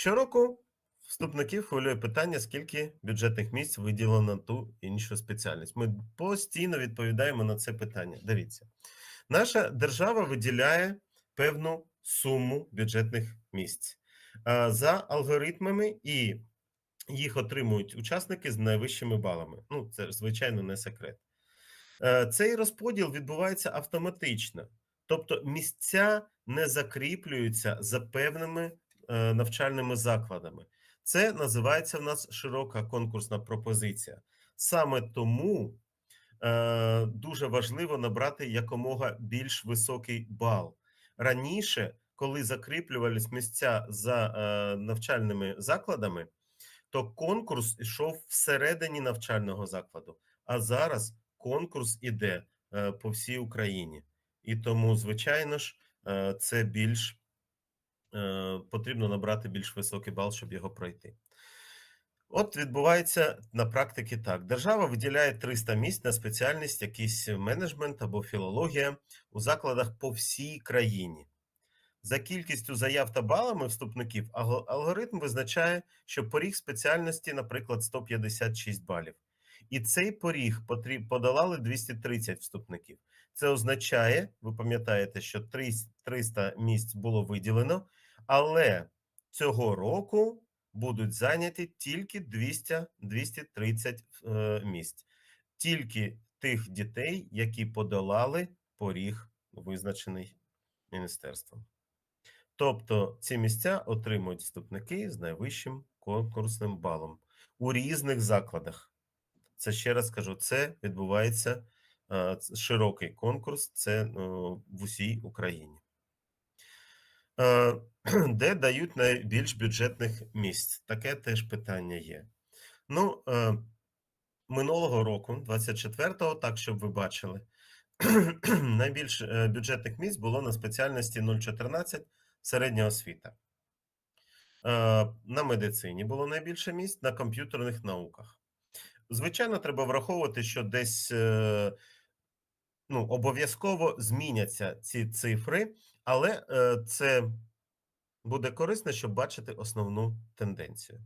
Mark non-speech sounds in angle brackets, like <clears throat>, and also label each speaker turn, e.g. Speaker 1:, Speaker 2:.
Speaker 1: Щороку вступників хвилює питання, скільки бюджетних місць виділено на ту іншу спеціальність. Ми постійно відповідаємо на це питання. Дивіться, наша держава виділяє певну суму бюджетних місць Е, за алгоритмами, і їх отримують учасники з найвищими балами. Ну, це звичайно не секрет. Е, Цей розподіл відбувається автоматично, тобто місця не закріплюються за певними навчальними закладами. Це називається в нас широка конкурсна пропозиція. Саме тому е, дуже важливо набрати якомога більш високий бал. Раніше, коли закріплювались місця за е, навчальними закладами, то конкурс йшов всередині навчального закладу, а зараз конкурс іде е, по всій Україні. І тому, звичайно ж, е, це більш е, потрібно набрати більш високий бал, щоб його пройти. От відбувається на практиці так: держава виділяє 300 місць на спеціальність, якийсь менеджмент або філологія у закладах по всій країні. За кількістю заяв та балами вступників алгоритм визначає, що поріг спеціальності, наприклад, 156 балів. І цей поріг подолали 230 вступників. Це означає, ви пам'ятаєте, що 300 місць було виділено, але цього року будуть зайняті тільки 200, 230 е, місць, тільки тих дітей, які подолали поріг, визначений міністерством. Тобто ці місця отримують вступники з найвищим конкурсним балом у різних закладах. Це ще раз кажу, це відбувається е, широкий конкурс, це е, в усій Україні. Е, <clears throat> Де дають найбільш бюджетних місць? Таке теж питання є. Ну, минулого року, 24-го, так щоб ви бачили, <clears throat> найбільш бюджетних місць було на спеціальності 014 середня освіта. На медицині було найбільше місць, на комп'ютерних науках. Звичайно, треба враховувати, що десь е, ну, обов'язково зміняться ці цифри, але е, це буде корисно, щоб бачити основну тенденцію.